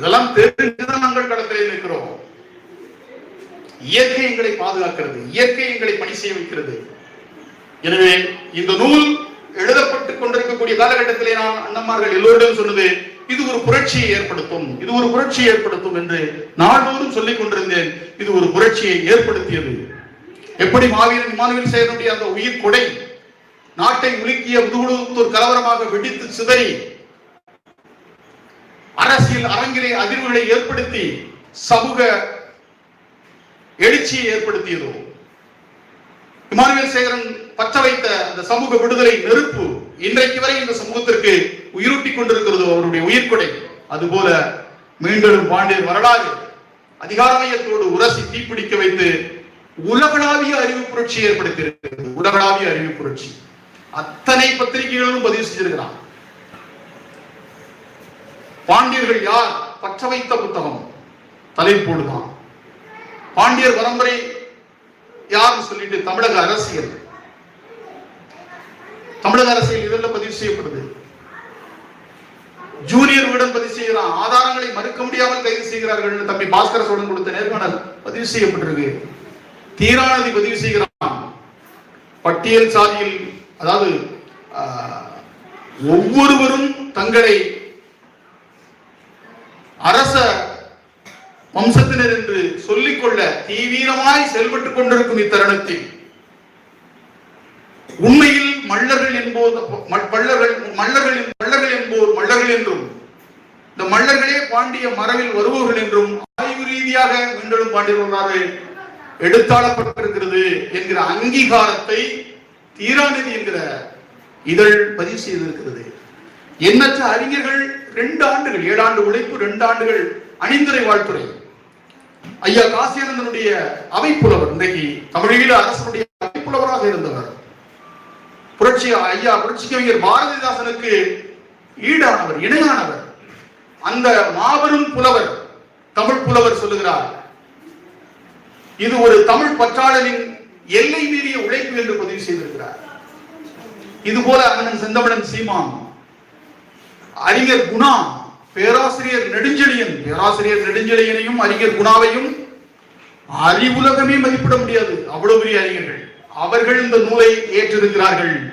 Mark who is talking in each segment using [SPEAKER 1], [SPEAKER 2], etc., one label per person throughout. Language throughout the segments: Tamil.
[SPEAKER 1] இதெல்லாம் தெரிஞ்சுதான் நாங்கள் களத்திலே இருக்கிறோம். இயற்கை எங்களை பாதுகாக்கிறது இயற்கை எங்களை பணி செய்ய வைக்கிறது. எனவே இந்த நூல் எழுதப்பட்டுக் கொண்டிருக்கக்கூடிய காலகட்டத்திலே நான் அண்ணம்மார்கள் எல்லோரிடம் சொன்னது இது ஒரு புரட்சியை ஏற்படுத்தும் இது ஒரு புரட்சியை ஏற்படுத்தும் என்று நாள்தோறும் சொல்லிக் கொண்டிருந்தேன். இது ஒரு புரட்சியை ஏற்படுத்தியது. எப்படி மாவீரன் இமானுவேல் சேரனுடைய அந்த உயிர் கொடை நாட்டை உலுக்கிய முதுகுழுத்தூர் கலவரமாக வெடித்து சிதறி அரசியல் அரங்கிலே அதிர்வுகளை ஏற்படுத்தி சமூக எழுச்சியை ஏற்படுத்தியதோ. இமானுவேல் சேகரன் பச்ச வைத்த அந்த சமூக விடுதலை நெருப்பு இன்றைக்கு வரை இந்த சமூகத்திற்கு உயிரூட்டி கொண்டிருக்கிறதோ அவருடைய உயிர்கொடை அதுபோல மீண்டும் பாண்டியர் வரலாறு அதிகாரமயத்தோடு உரசி தீப்பிடிக்க வைத்து உலகளாவிய அறிவு புரட்சி ஏற்படுத்தியிருக்கிறது. உலகளாவிய அறிவு புரட்சி. அத்தனை பத்திரிகைகளும் பதிவு செஞ்சிருக்கிறான் பாண்டியர்கள் யார்? பற்ற வைத்த புத்தகம். தலைப்போடுதான் பாண்டியர் பரம்பரை யாருன்னு சொல்லிட்டு தமிழக அரசியல். தமிழக அரசியல் இதெல்லாம் பதிவு செய்யப்படுது. ஜூனியர் விடன் பதிவு செய்கிறான். ஆதாரங்களை மறுக்க முடியாமல் கைது செய்கிறார்கள் தம்பி பாஸ்கர சோழன் கொடுத்த நேர்காணல் பதிவு செய்யப்பட்டிருக்கு. தீராநதி பதிவு செய்கிறான். பட்டியல் சாதியில் அதாவது ஆஹ், ஒவ்வொருவரும் தங்களை அரச வம்சத்தினர் என்று சொல்லிக்கொள்ள தீவிரமாய் செயல்பட்டுக் கொண்டிருக்கும் இத்தருணத்தில் உண்மையில் மல்லர்கள் என்போர் ம- மல்லர்கள் மல்லர்கள் மல்லர்கள் என்போர் மல்லர்கள் என்றும் இந்த மல்லர்களே பாண்டிய மரபில் வருபவர்கள் என்றும் ஆய்வு ரீதியாக மீண்டும் பாண்டியர் எடுத்தாளப்பட்டிருக்கிறது என்கிற அங்கீகாரத்தை தீராநிதி என்கிற இதழ் பதிவு செய்திருக்கிறது. எண்ணற்ற அறிஞர்கள் ரெண்டு ஆண்டுகள் ஏழாண்டு உழைப்பு ரெண்டு ஆண்டுகள் அணிந்துரை வாழ்த்துறை. ஐயா காசியானந்தனுடைய அவைப்புலவர் இன்றைக்கு தமிழீழ அரசனுடைய அவைப்புலவராக இருந்தவர். புரட்சி ஐயா புரட்சி கவிஞர் பாரதிதாசனுக்கு ஈடானவர் இணையானவர். அந்த மாபெரும் புலவர் தமிழ் புலவர் சொல்லுகிறார் இது ஒரு தமிழ் பற்றாளரின் எல்லை மீறிய உழைப்பு என்று பதிவு செய்திருக்கிறார். இது போல அண்ணன் செந்தமிழன் சீமான் அறிஞர் குணா பேராசிரியர் நெடுஞ்செழியன். பேராசிரியர் நெடுஞ்செழியனையும் அறிஞர் குணாவையும் அறிவுலகமே மதிப்பிட முடியாது. அவ்வளவு பெரிய அறிஞர்கள். அவர்கள் இந்த நூலை ஏற்றிருக்கிறார்கள்.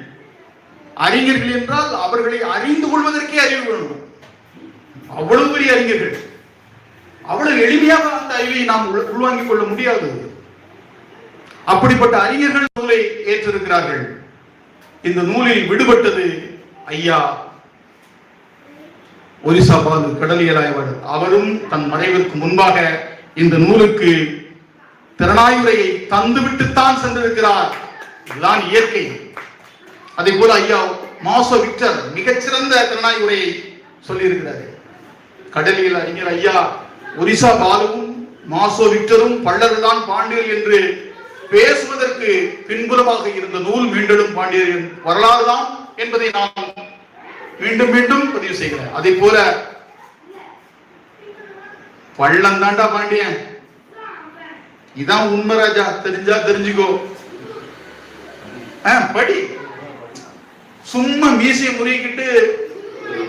[SPEAKER 1] அறிஞர்கள் என்றால் அவர்களை அறிந்து கொள்வதற்கே அறிவு வேணும் அவ்வளவு பெரிய அறிஞர்கள். அவ்வளவு எளிமையாக அந்த அறிவை நாம் உள்வாங்கிக் கொள்ள முடியாது. அப்படிப்பட்ட அறிஞர்கள் நூலை ஏற்றிருக்கிறார்கள். இந்த நூலில் விடுபட்டது ஐயா ஒரிசா பாலு கடலியல் அவரும் தன் மறைவிற்கு முன்பாக இந்த நூலுக்கு திறனாய்வுரையை தந்துவிட்டுத்தான் சென்றிருக்கிறார். இதுதான் இயற்கை. அதே போல ஐயா மாசோ விக்டர் மிகச்சிறந்த திறனாய்வுரையை சொல்லியிருக்கிறார். கடலியல் அறிஞர் ஐயா ஒரிசா பாலுவும் மாசோ விக்டரும் பல்லர்தான் பாண்டியர் என்று பேசுவதற்கு பின்புறமாக இருந்த நூல் மீண்டும் பாண்டியரின் வரலாறு தான் என்பதை நாம் மீண்டும் மீண்டும் பதிவு செய்கிறார். அதே போல பள்ளம் தாண்டா பாண்டியன். இதான் உண்மை ராஜா. தெரிஞ்சா தெரிஞ்சுக்கோ. படி. சும்மா மீசையை முறிக்கிட்டு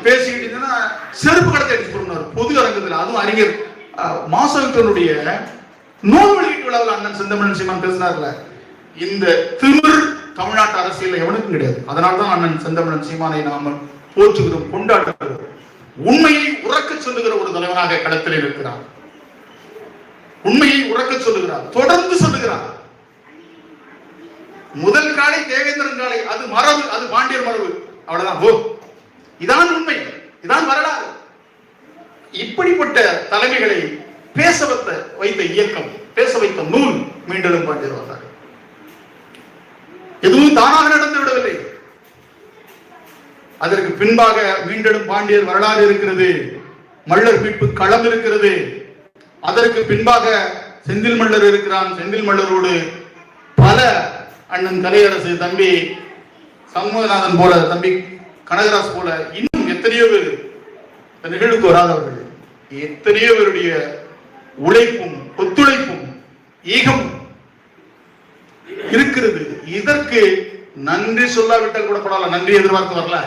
[SPEAKER 1] பேசிக்கிட்டு இருந்தேன்னா செருப்பு கடத்தை அடிச்சு போடுனார். பொது அரங்கத்தில். அதுவும் அறிஞர். மாசவித்தனுடைய நூல் வெளியீட்டு விழாவில் அண்ணன் செந்தமிழன் சீமான் பேசினார்ல. இந்த திமிர் தமிழ்நாட்டு அரசியல் எவனுக்கும் கிடையாது. அதனால தான் அண்ணன் செந்தமிழன் சீமானை நாம போற்றுகிறோம் கொண்டாடுகிறோம் உண்மையை உறக்க சொல்லுகிற ஒரு தலைவனாக களத்தில் இருக்கிறார் உண்மையை உறக்க சொல்லுகிறார் தொடர்ந்து சொல்லுகிறார். முதல் காலை தேவேந்திரன் காலை அது மரபு அது பாண்டியர் மரபு. அவ்வளவுதான். ஓ இதான் உண்மை இதான் வரலாறு. இப்படிப்பட்ட தலைமைகளை பேச வைத்த வைத்த இயக்கம் பேச வைத்த நூல் மீண்டும் பாண்டியர் வந்தார். எதுவும் தானாக நடந்து விடவில்லை. அதற்கு பின்பாக மீண்டும் பாண்டியர் வரலாறு இருக்கிறது மல்லர் மீட்பு களம் இருக்கிறது. அதற்கு பின்பாக செந்தில் மல்லர் இருக்கிறான். செந்தில் மல்லரோடு பல அண்ணன் கலையரசு தம்பி சண்முகநாதன் போல தம்பி கனகராஜ் போல இன்னும் எத்தனையோ பேர் இந்த நிகழ்வுக்கு வராதவர்கள். எத்தனையோ பேருடைய உழைப்பும் ஒத்துழைப்பும் ஈகம் இருக்கிறது. இதற்கு நன்றி சொல்லாவிட்டால் கூட பரவாயில்ல. நன்றி எதிர்பார்த்து வரல.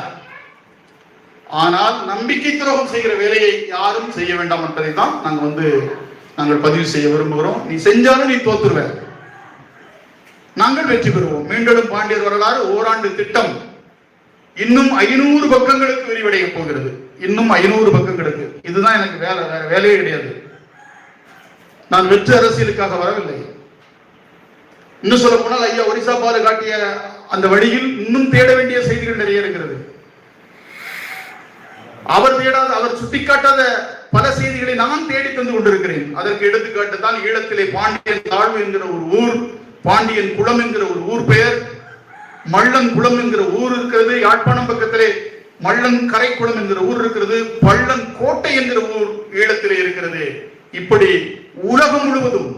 [SPEAKER 1] ஆனால் நம்பிக்கை துரோகம் செய்கிற வேலையை யாரும் செய்ய வேண்டாம் என்பதை தான் நாங்கள் வந்து நாங்கள் பதிவு செய்ய விரும்புகிறோம். நீ செஞ்சாலும் நீ தோத்துருவ. நாங்கள் வெற்றி பெறுவோம். மீண்டும் பாண்டியர் வரலாறு ஓராண்டு திட்டம். இன்னும் ஐநூறு பக்கங்களுக்கு விரிவடைய போகிறது. இன்னும் ஐநூறு பக்கங்களுக்கு. இதுதான் எனக்கு வேலை. வேற வேலையே கிடையாது. நான் வெற்று அரசியலுக்காக வரவில்லை. இன்னும் சொல்ல போனால் ஐயா ஒரிசா பாலு காட்டிய அந்த வழியில் இன்னும் தேட வேண்டிய செய்திகள் நிறைய இருக்கிறது. அவர் தேடாத அவர் சுட்டிக்காட்டாத பல செய்திகளை நான் தேடி தந்து கொண்டிருக்கிறேன். அதற்கு எடுத்துக்காட்டு தான் ஈழத்திலே பாண்டியன் தாழ்வு என்கிற ஒரு ஊர் பாண்டியன் குளம் என்கிற ஒரு ஊர் பெயர் மள்ளன் குளம் என்கிற ஊர் இருக்கிறது யாழ்ப்பாணம் பக்கத்திலே மள்ளன் கரைக்குளம் என்கிற ஊர் இருக்கிறது பள்ளன் கோட்டை என்கிற ஊர் ஈழத்திலே இருக்கிறது. இப்படி உலகம் முழுவதும்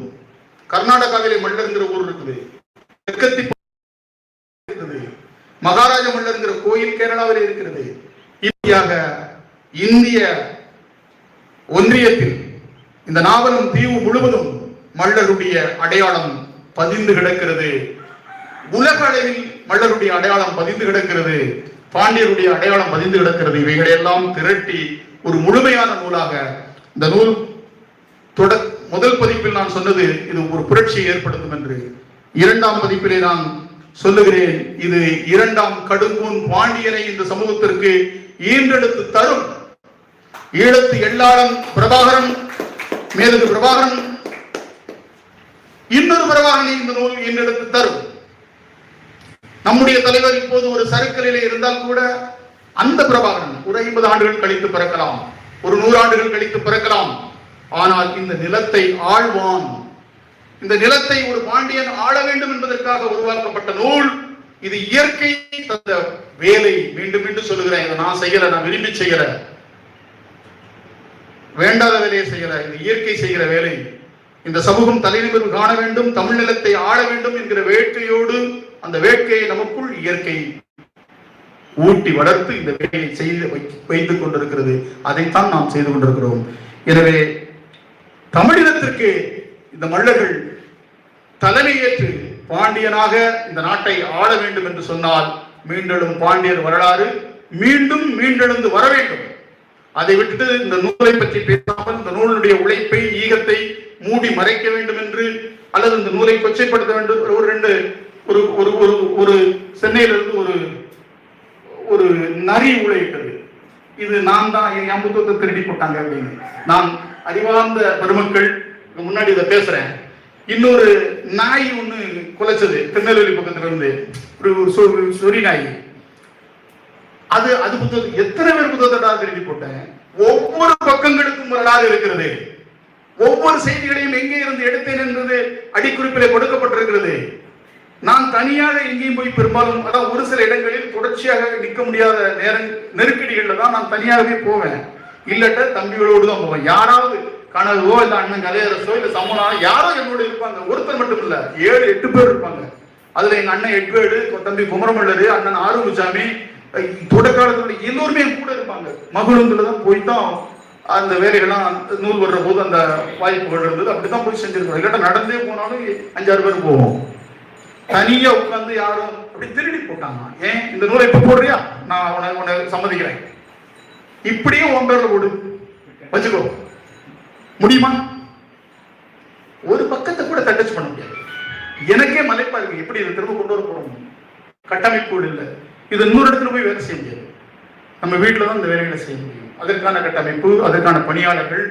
[SPEAKER 1] கர்நாடகாவிலே மள்ளன் என்கிற ஊர் இருக்குது. தெற்கத்தி இருக்கிறது மகாராஜ மல்லர் என்கிற கோயில் கேரளாவில் இருக்கிறது. இப்படியாக இந்திய ஒன்றியத்தில் இந்த நாவலும் தீவு முழுவதும் மல்லருடைய அடையாளம் பதிந்து கிடக்கிறது. உலக அளவில் மல்லருடைய அடையாளம் பதிந்து கிடக்கிறது. பாண்டியருடைய அடையாளம் பதிந்து கிடக்கிறது. இவைகளையெல்லாம் திரட்டி ஒரு முழுமையான நூலாக இந்த நூல் தொட முதல் பதிப்பில் நான் சொன்னது இது ஒரு புரட்சியை ஏற்படுத்தும் என்று. இரண்டாம் பதிப்பிலே நான் சொல்லுகிறேன் இது இரண்டாம் கடுங்கூன் பாண்டியனை இந்த சமூகத்திற்கு ஈன்றெடுத்து தரும் ஈழத்து எள்ளாளன் பிரபாகரன் மேலது பிரபாகரன். இன்னொரு பிரபாகரனை இந்த நூல் ஈன்றெடுத்து தரும். நம்முடைய தலைவர் இப்போது ஒரு சருக்கலிலே இருந்தால் கூட அந்த பிரபாகரன் ஒரு ஐம்பது ஆண்டுகள் கழித்து பிறக்கலாம். ஒரு நூறு ஆண்டுகள் கழித்து பிறக்கலாம். ஆனால் இந்த நிலத்தை ஆழ்வான் இந்த நிலத்தை ஒரு பாண்டியன் ஆள வேண்டும் என்பதற்காக உருவாக்கப்பட்ட நூல். இது இயற்கை தந்த வேலை. மீண்டும் மீண்டும் சொல்லுகிறேன். இதை நான் செய்யல நான் விரும்பி செய்கிறேன் வேண்டாத வேலையை செய்யல இந்த இயற்கை செய்கிற வேலை. இந்த சமூகம் தலைநிமிர்வு காண வேண்டும் தமிழ் நிலத்தை ஆள வேண்டும் என்கிற வேட்கையோடு அந்த வேட்கையை நமக்குள் இயற்கை ஊட்டி வளர்த்து இந்த வேலையை செய்து வை- வைத்துக் கொண்டிருக்கிறது. அதைத்தான் நாம் செய்து கொண்டிருக்கிறோம். எனவே தமிழினத்திற்கு இந்த மல்லர்கள் தலைமையேற்று பாண்டியனாக இந்த நாட்டை ஆள வேண்டும் என்று சொன்னால் மீண்டெழும் பாண்டியர் வரலாறு மீண்டும் மீண்டெழுந்து வர வேண்டும். அதை விட்டுட்டு இந்த நூலை பற்றி பேசாமல் இந்த நூலுடைய உழைப்பை ஈகத்தை மூடி மறைக்க வேண்டும் என்று அல்லது இந்த நூலை கொச்சைப்படுத்த வேண்டும் ஒரு ரெண்டு ஒரு ஒரு ஒரு ஒரு சென்னையிலிருந்து ஒரு ஒரு நரி உழைக்கிறது இது நான் தான் என் அம்புத்தத்தை திருடி போட்டாங்க அப்படின்னு. நான் அறிவார்ந்த பெருமக்கள் முன்னாடி இதை பேசுறேன். இன்னொரு நாய் ஒன்று குலைச்சது திருநெல்வேலி பக்கத்துல இருந்து ஒரு சொ- சொறி நாய். அது அது புத்தகம் எத்தனை பேர் புத்தகத்தடா திருடி போட்டேன் ஒவ்வொரு பக்கங்களுக்கும் வரலாறு இருக்கிறது. ஒவ்வொரு செய்திகளையும் எங்கே இருந்து எடுத்தேன் என்பது அடிக்குறிப்பிலே கொடுக்கப்பட்டிருக்கிறது. நான் தனியாக எங்கேயும் போய் பெரும்பாலும் அதான் ஒரு சில இடங்களில் தொடர்ச்சியாக நிற்க முடியாத நேர நெருக்கடிகளில் தான் நான் தனியாகவே போவேன். இல்லட்ட தம்பிகளோடு தான் போவேன். யாராவது கனவோ இல்ல அண்ணன் கதையரசோ இல்ல சம்மனா யாரோ என்னோட இருப்பாங்க. ஒருத்தர் மட்டும் இல்ல ஏழு எட்டு பேர் இருப்பாங்க. அதுல எங்க அண்ணன் எட்வேடு தம்பி குமரமல்லரு அண்ணன் ஆறுமுசாமி தொடக்காலத்துல எல்லோருமே என் கூட இருப்பாங்க. மகுழுந்துல தான் போய் தான் அந்த வேலைகள்லாம் அந்த நூல் வர்ற போது அந்த வாய்ப்புகள் இருந்தது. அப்படித்தான் போய் செஞ்சிருக்கோம் இல்லாட்டா நடந்தே போனாலும் அஞ்சாறு பேர் போவோம். தனியா உட்காந்து யாரும் அப்படி திருடி போட்டாங்க. ஏன்? இந்த நூலை இப்ப போடுறியா? நான் உன உன்னை சம்மதிக்கிறேன். இப்படியே உன் பேர்ல போடு. வச்சுக்கோ. முடியுமா? ஒரு பக்கத்தை கூட தட்டச் பண்ண முடியாது. எனக்கே மலைப்பா இருக்கு. எப்படி இதை திரும்ப கொண்டு வர போறோம்? கட்டமைப்பு இல்லை. இது இன்னொரு இடத்துல போய் வேலை செய்ய முடியாது. நம்ம வீட்டில் தான் இந்த வேலைகளை செய்ய முடியும். அதற்கான கட்டமைப்பு அதற்கான பணியாளர்கள்.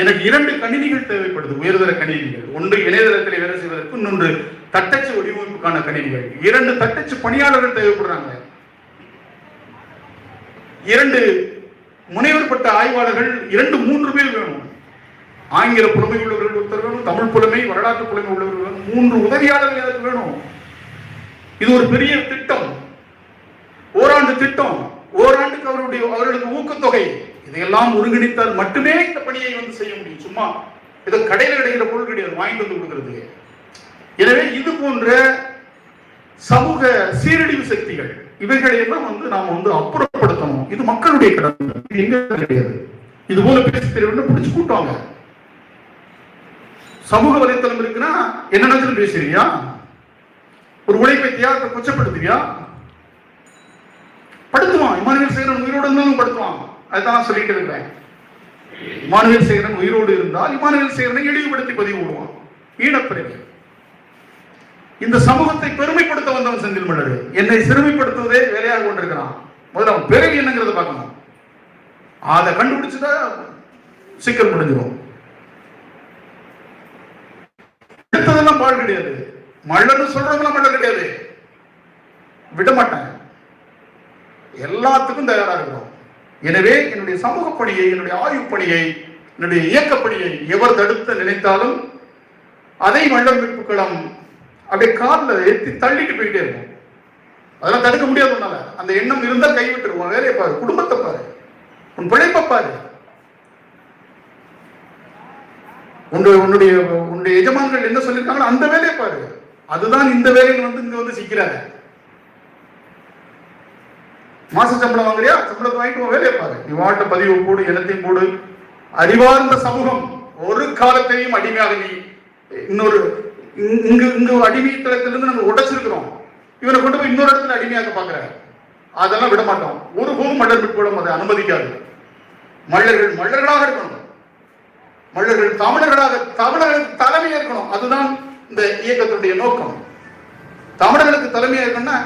[SPEAKER 1] எனக்கு இரண்டு கணினிகள் தேவைப்படுது உயர்தர கணினிகள். ஒன்று இணையதளத்தில் வேலை செய்வதற்கு இன்னொன்று தட்டச்சு வடிவமைப்புக்கான கணினிகள். இரண்டு தட்டச்சு பணியாளர்கள் தேவைப்படுறாங்க. இரண்டு முனைவர் பட்ட ஆய்வாளர்கள் இரண்டு மூன்று பேர் வேணும். ஆங்கில புலமை உள்ளவர்கள் ஒருத்தர் வேணும் தமிழ் புலமை வரலாற்று புலமை உள்ளவர்கள் வேணும் மூன்று உதவியாளர்கள் எனக்கு வேணும். இது ஒரு பெரிய திட்டம். ஓராண்டு திட்டம் ஓராண்டுக்கு அவருடைய அவர்களுக்கு ஊக்கத்தொகை. இதையெல்லாம் ஒருங்கிணைத்தால் மட்டுமே இந்த பணியை வந்து செய்ய முடியும். சும்மா ஏதோ கடையில் கிடைக்கிற பொருள் கிடையாது வாங்கிட்டு வந்து கொடுக்கறது. எனவே இது போன்ற சமூக சீரழிவு சக்திகள் இவைகளையெல்லாம் வந்து நாம் வந்து அப்புறப்படுத்தணும். இது மக்களுடைய கடமை. இது எங்க கிடையாது. இது போல பேசி தெரியல பிடிச்சு கூட்டுவாங்க. சமூக வலைத்தளம் இருக்குன்னா என்ன நினைச்சு பேசுறியா? ஒரு உழைப்பை தியாகத்தை கொச்சப்படுத்துறியா? படுத்துவான். இமானுவேல் சேகரன் உயிரோடு இருந்தாலும் படுத்துவான். அதுதான் நான் சொல்லிட்டு இருக்கிறேன் இமானுவேல் சேகரன் உயிரோடு இருந்தால் இமானுவேல் சேகரனை இழிவுபடுத்தி பதிவு விடுவான் ஈடப்பிரிவு இந்த சமூகத்தை பெருமைப்படுத்த வந்தவன் செந்தில் மலர் என்னை சிறுமைப்படுத்துவதே வேலையாக கொண்டிருக்கிறான். முதல்ல அவன் பிறகு என்னங்கிறத பார்க்கணும். அதை கண்டுபிடிச்சுட்டா சிக்கல் முடிஞ்சிடும். எடுத்ததெல்லாம் பால் கிடையாது. மல்லர்னு சொல்றவங்களாம் மலர் கிடையாது. விட மாட்டாங்க எல்லாத்துக்கும் தயாரா இருக்கிறோம் எனவே என்னுடைய சமூக பணியை என்னுடைய ஆய்வு பணியை என்னுடைய இயக்க பணியை எவர் தடுத்த நினைத்தாலும் அதை மல்லர் மீட்புக்களம் அப்படியே காலில் ஏற்றி தள்ளிட்டு போயிட்டே இருக்கும். அதெல்லாம் தடுக்க முடியாது உன்னால. அந்த எண்ணம் இருந்தால் கைவிட்டுருவோம் வேலையை பாரு. குடும்பத்தை பாரு. உன் பிழைப்பை பாரு. உன்னுடைய உன்னுடைய உன்னுடைய எஜமான்கள் என்ன சொல்லியிருக்காங்களோ அந்த வேலையை பாரு. அதுதான் இந்த வேலையில் வந்து இங்க வந்து சிக்கிறாங்க மாச சம்பளம் வாங்குறியா? சம்பளத்தை வாங்கிட்டு உன் வேலையை பாரு. நீ வாட்ட பதிவு போடு இனத்தையும் போடு அறிவார்ந்த சமூகம் ஒரு காலத்தையும் அடிமையாக நீ இன்னொரு இங்கு இங்கு அடிமைத்தளத்திலிருந்து நம்ம உடைச்சிருக்கிறோம். இவனை கொண்டு போய் இன்னொரு இடத்துல அடிமையாக பாக்குற அதெல்லாம் விட மாட்டோம். ஒரு ஒருபோதும் மல்லர் மீட்புடம் அதை அனுமதிக்காது. மல்லர்கள் மல்லர்களாக இருக்கணும். மல்லர்கள் தமிழர்களாக தமிழர்களுக்கு தலைமையா இருக்கணும். அதுதான் இந்த இயக்கத்தினுடைய நோக்கம். தமிழர்களுக்கு தலைமையா இருக்கணும்னா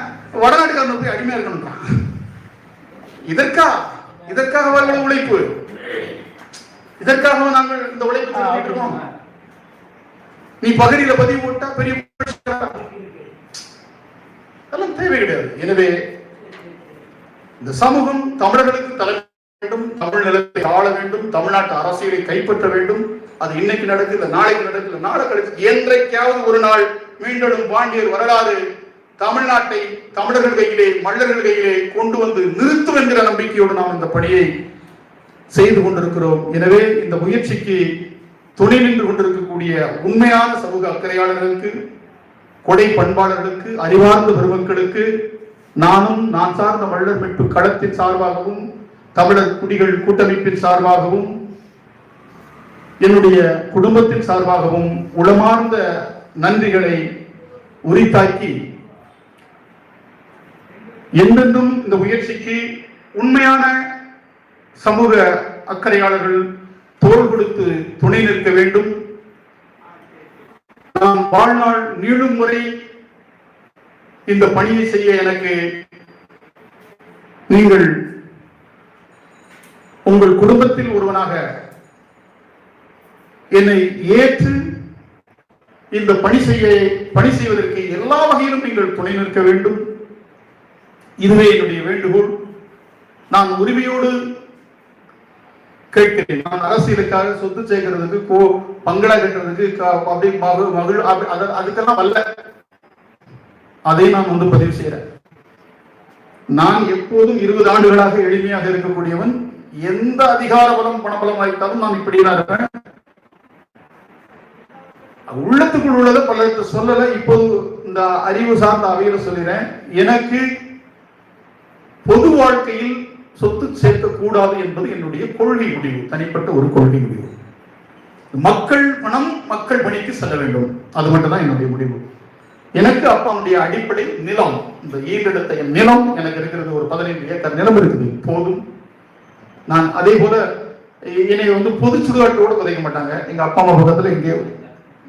[SPEAKER 1] வடநாட்டுக்காரன் போய் அடிமையா இருக்கணும்ன்றான். இதற்கா இதற்காக அவர்கள் உழைப்பு. இதற்காக நாங்கள் இந்த உழைப்பு நீ பகுதியில பதிவு போட்டா பெரிய அதெல்லாம் தேவை கிடையாது. எனவே இந்த சமூகம் தமிழர்களுக்கு தலைமை வேண்டும் தமிழ் நிலத்தை ஆள வேண்டும் தமிழ்நாட்டு அரசியலை கைப்பற்ற வேண்டும். அது இன்னைக்கு நடக்குது நாளைக்கு நடக்குது நாளை கழிச்சு என்றைக்காவது ஒரு நாள் மீண்டும் பாண்டியர் வரலாறு தமிழ்நாட்டை தமிழர்கள் கையிலே மல்லர்கள் கையிலே கொண்டு வந்து நிறுத்தும் என்கிற நம்பிக்கையோடு நாம் இந்த பணியை செய்து கொண்டிருக்கிறோம். எனவே இந்த முயற்சிக்கு துணை நின்று கொண்டிருக்கக்கூடிய உண்மையான சமூக அக்கறையாளர்களுக்கு கொடை பண்பாளர்களுக்கு அறிவார்ந்த பெருமக்களுக்கு நானும் நான் சார்ந்த மல்லர் மீட்பு களத்தின் சார்பாகவும் தமிழர் குடிகள் கூட்டமைப்பின் சார்பாகவும் என்னுடைய குடும்பத்தின் சார்பாகவும் உளமார்ந்த நன்றிகளை உரித்தாக்கி என்றென்றும் இந்த முயற்சிக்கு உண்மையான சமூக அக்கறையாளர்கள் தோல் கொடுத்து துணை நிற்க வேண்டும். நாம் வாழ்நாள் நீளும் முறை இந்த பணியை செய்ய எனக்கு நீங்கள் உங்கள் குடும்பத்தில் ஒருவனாக என்னை ஏற்று இந்த பணி செய்ய பணி செய்வதற்கு எல்லா வகையிலும் நீங்கள் துணை நிற்க வேண்டும். இதுவே என்னுடைய வேண்டுகோள். நான் உரிமையோடு கேட்கிறேன். நான் அரசியலுக்காக சொத்து சேர்க்கறதுக்கு கோ பங்களா கட்டுறதுக்கு அப்படி மகிழ் அதுக்கெல்லாம் வரல அதை நான் வந்து பதிவு செய்யறேன் நான் எப்போதும் இருபது ஆண்டுகளாக எளிமையாக இருக்கக்கூடியவன். எந்த அதிகார பலம் பணபலம் வாய்த்தாலும் நான் இப்படிதான் இருப்பேன். உள்ளத்துக்குள் உள்ளதை பலருக்கு சொல்லல. இப்போது இந்த அறிவு சார்ந்த அவையில சொல்லிடுறேன் எனக்கு பொது வாழ்க்கையில் சொத்து சேர்க்கக்கூடாது என்பது என்னுடைய கொள்கை முடிவு தனிப்பட்ட ஒரு கொள்கை முடிவு. மக்கள் பணம் மக்கள் பணிக்கு செல்ல வேண்டும். அது மட்டும்தான் என்னுடைய முடிவு. எனக்கு அப்பாவுடைய அடிப்படை நிலம் இந்த ஈண்டெடுத்த என் நிலம் எனக்கு இருக்கிறது ஒரு பதினைந்து ஏக்கர் நிலம் இருக்குது போதும். நான் அதே போல என்னை வந்து பொது சுடுகாட்டோடு புதைக்க மாட்டாங்க. எங்க அப்பா அம்மா பக்கத்துல எங்கேயோ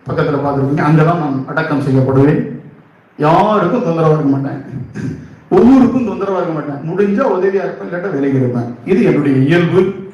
[SPEAKER 1] பக்கத்துல பார்த்துருக்கீங்க அங்கதான் நான் அடக்கம் செய்யப்படுவேன். யாருக்கும் தொந்தரவு இருக்க மாட்டேன். ஒவ்வொருக்கும் தொந்தரவாக மாட்டேன். முடிஞ்சா உதவியா இருப்பேன் இல்லாட்டா விலகி இருப்பேன். இது என்னுடைய இயல்பு.